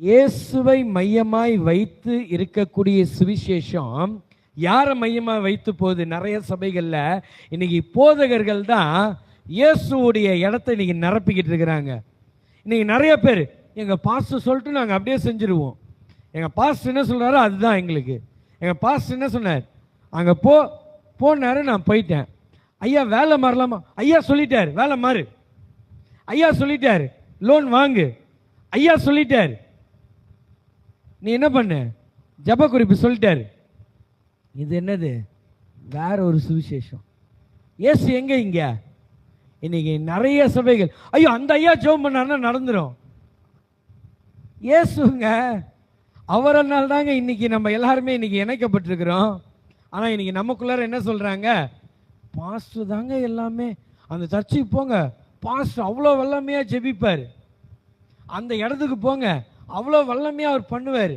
இயேசுவை மையமாய் வைத்து இருக்கக்கூடிய சுவிசேஷம் யாரை மையமாக வைத்து போகுது? நிறைய சபைகளில் இன்னைக்கு போதகர்கள் தான் இயேசுவுடைய இடத்த இன்னைக்கு நிரப்பிக்கிட்டு இருக்கிறாங்க. இன்னைக்கு நிறைய பேர் எங்கள் பாஸ்டர் சொல்லிட்டு நாங்கள் அப்படியே செஞ்சுருவோம். எங்கள் பாஸ்டர் என்ன சொல்கிறாரோ அதுதான் எங்களுக்கு. எங்கள் பாஸ்டர் என்ன சொன்னார்? அங்கே போ போனார் நான் போயிட்டேன். ஐயா வேலை மாறலாமா? ஐயா சொல்லிட்டார் வேலை மாறு. ஐயா சொல்லிட்டார் லோன் வாங்கு. ஐயா சொல்லிட்டார் நீ என்ன பண்ணு? ஜப குறிப்பு சொல்லிட்டாரு. இது என்னது? வேற ஒரு சுவிசேஷம். ஏசு எங்க இங்க? இன்னைக்கு நிறைய சபைகள். ஐயோ அந்த ஐயா ஜெபம் பண்ணாருன்னா நடந்துரும். ஏசுங்க அவரனால் தாங்க இன்னைக்கு நம்ம எல்லாருமே இன்னைக்கு இணைக்கப்பட்டிருக்கிறோம். ஆனால் இன்னைக்கு நமக்குள்ளார என்ன சொல்கிறாங்க பாஸ்டர் தாங்க எல்லாமே. அந்த சர்ச்சுக்கு போங்க. பாஸ்டர் அவ்வளோ வல்லமையாக ஜெபிப்பார். அந்த இடத்துக்கு போங்க. அவ்வளோ வல்லமையா அவர் பண்ணுவார்.